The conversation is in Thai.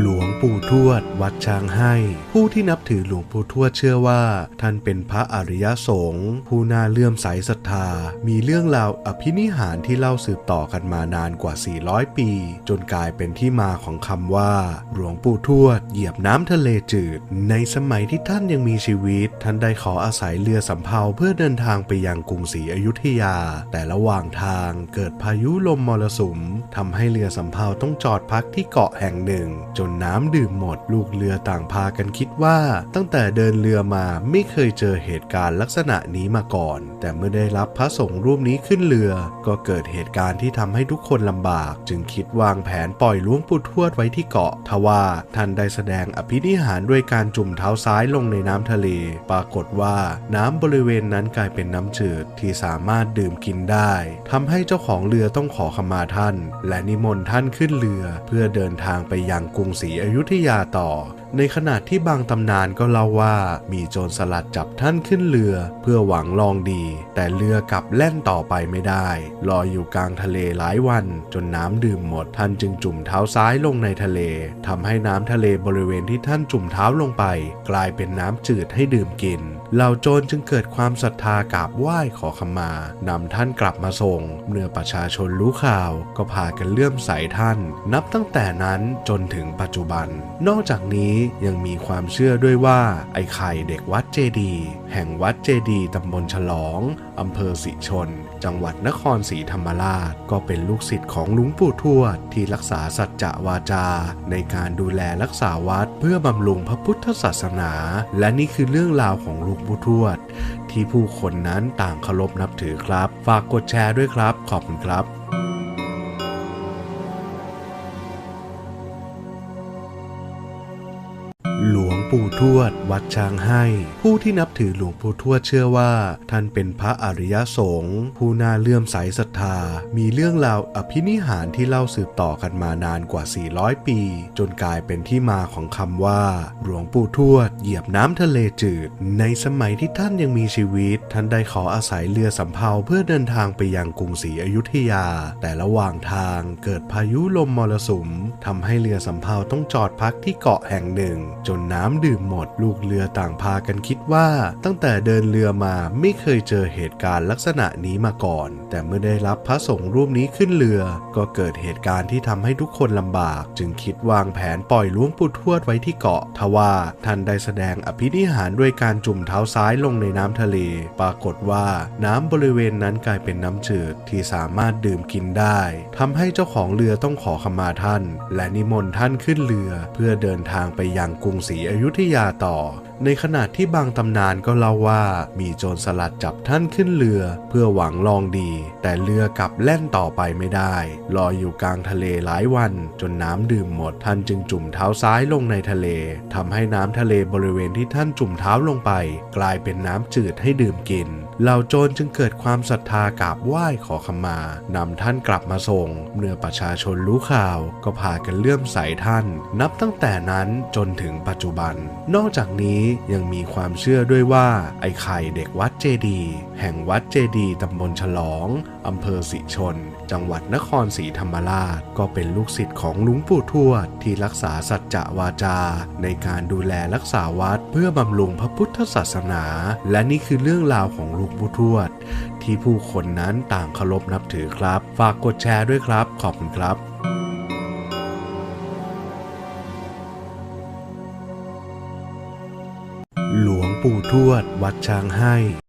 หลวงปู่ทวด วัดช้างให้ ผู้ที่นับถือหลวงปู่ทวดเชื่อว่า ท่านเป็นพระอริยสงฆ์ผู้น่าเลื่อมใสศรัทธา มีเรื่องราวอภินิหารที่เล่าสืบต่อกันมานานกว่า 400 ปี จนกลายเป็นที่มาของคำว่า หลวงปู่ทวด เหยียบน้ำทะเลจืด ในสมัยที่ท่านยังมีชีวิต ท่านได้ขออาศัยเรือสำเภาเพื่อเดินทางไปยังกรุงศรีอยุธยา แต่ระหว่างทางเกิดพายุลมมรสุมทำให้เรือสำเภาต้องจอดพักที่เกาะแห่งหนึ่งจนนน้ำดื่มหมด ลูกเรือต่างพากันคิดว่า ตั้งแต่เดินเรือมาไม่เคยเจอเหตุการณ์ลักษณะนี้มาก่อน แต่เมื่อได้รับพระสงฆ์รูปนี้ขึ้นเรือ ก็เกิดเหตุการณ์ที่ทำให้ทุกคนลำบาก จึงคิดวางแผนปล่อยหลวงปู่ทวดไว้ที่เกาะทว่าท่านได้แสดงอภินิหารด้วยการจุ่มเท้าซ้ายลงในน้ำทะเล ปรากฏว่าน้ำบริเวณนั้นกลายเป็นน้ำจืดที่สามารถดื่มกินได้ทำให้เจ้าของเรือต้องขอขมาท่าน และนิมนต์ท่านขึ้นเรือ เพื่อเดินทางไปยังกรุงศรีอยุธยาต่อ ในขณะที่บางตำนานก็เล่าว่ามีโจรสลัดจับท่านขึ้นเรือ เพื่อหวังลองดี แต่เรือกลับแล่นต่อไปไม่ได้ลอยอยู่กลางทะเลหลายวัน จนน้ำดื่มหมดท่านจึงจุ่มเท้าซ้ายลงในทะเลทำให้น้ำทะเลบริเวณที่ท่านจุ่มเท้าลงไป กลายเป็นน้ำจืดให้ดื่มกิน เหล่าโจรจึงเกิดความศรัทธากราบไหว้ขอขมานำท่านกลับมาส่ง เมื่อประชาชนรู้ข่าวก็พากันเลื่อมใสท่าน นับตั้งแต่นั้นจนถึงปัจจุบัน นอกจากนี้ยังมีความเชื่อด้วยว่า ไอ้ไข่เด็กวัดเจดีแห่งวัดเจดีตำบลฉลอง อำเภอสิชน จังหวัดนครศรีธรรมราช ก็เป็นลูกศิษย์ของลุงปู่ทวด ที่รักษาสัจจะวาจา ในการดูแลรักษาวัดเพื่อบำรุงพระพุทธศาสนา และนี่คือเรื่องราวของลุงผู้ทวด ที่ผู้คนนั้นต่างเคารพนับถือครับ ฝากกดแชร์ด้วยครับ ขอบคุณครับ ปู่ทวด วัดช้างให้ ผู้ที่นับถือหลวงปู่ทวดเชื่อว่า ท่านเป็นพระอริยสงฆ์ผู้น่าเลื่อมใสศรัทธา มีเรื่องราวอภินิหารที่เล่าสืบต่อกันมานานกว่า 400 ปี จนกลายเป็นที่มาของคำว่า หลวงปู่ทวด เหยียบน้ำทะเลจืด ในสมัยที่ท่านยังมีชีวิต ท่านได้ขออาศัยเรือสำเภาเพื่อเดินทางไปยังกรุงศรีอยุธยา แต่ระหว่างทางเกิดพายุลมมรสุมทำให้เรือสำเภาต้องจอดพักที่เกาะแห่งหนึ่ง จนน้ำดื่มหมด ลูกเรือต่างพากันคิดว่า ตั้งแต่เดินเรือมาไม่เคยเจอเหตุการณ์ลักษณะนี้มาก่อน แต่เมื่อได้รับพระสงฆ์รูปนี้ขึ้นเรือ ก็เกิดเหตุการณ์ที่ทำให้ทุกคนลำบาก จึงคิดวางแผนปล่อยหลวงปู่ทวดไว้ที่เกาะทว่าท่านได้แสดงอภินิหารด้วยการจุ่มเท้าซ้ายลงในน้ำทะเล ปรากฏว่าน้ำบริเวณนั้นกลายเป็นน้ำจืดที่สามารถดื่มกินได้ทำให้เจ้าของเรือต้องขอขมาท่าน และนิมนต์ท่านขึ้นเรือ เพื่อเดินทางไปยังกรุงศรีอยุธยาต่อในขณะที่บางตำนานก็เล่าว่ามีโจรสลัดจับท่านขึ้นเรือ เพื่อหวังลองดี แต่เรือกลับแล่นต่อไปไม่ได้ลอยอยู่กลางทะเลหลายวัน จนน้ำดื่มหมดท่านจึงจุ่มเท้าซ้ายลงในทะเลทำให้น้ำทะเลบริเวณที่ท่านจุ่มเท้าลงไป กลายเป็นน้ำจืดให้ดื่มกินเหล่าโจรจึงเกิดความศรัทธากราบไหว้ขอขมานำท่านกลับมาส่ง เมื่อประชาชนรู้ข่าว ก็พากันเลื่อมใสท่าน นับตั้งแต่นั้นจนถึงปัจจุบัน นอกจากนี้ยังมีความเชื่อด้วยว่า ไอ้ไข่เด็กวัดเจดี แห่งวัดเจดีตำบลฉลอง อำเภอสิชน จังหวัดนครศรีธรรมราช ก็เป็นลูกศิษย์ของลุงปู่ทวด ที่รักษาสัจจะวาจา ในการดูแลรักษาวัดเพื่อบำรุงพระพุทธศาสนา และนี่คือเรื่องราวของลุงปู่ทวด ที่ผู้คนนั้นต่างเคารพนับถือครับ ฝากกดแชร์ด้วยครับ ขอบคุณครับ หลวงปู่ทวดวัดช้างให้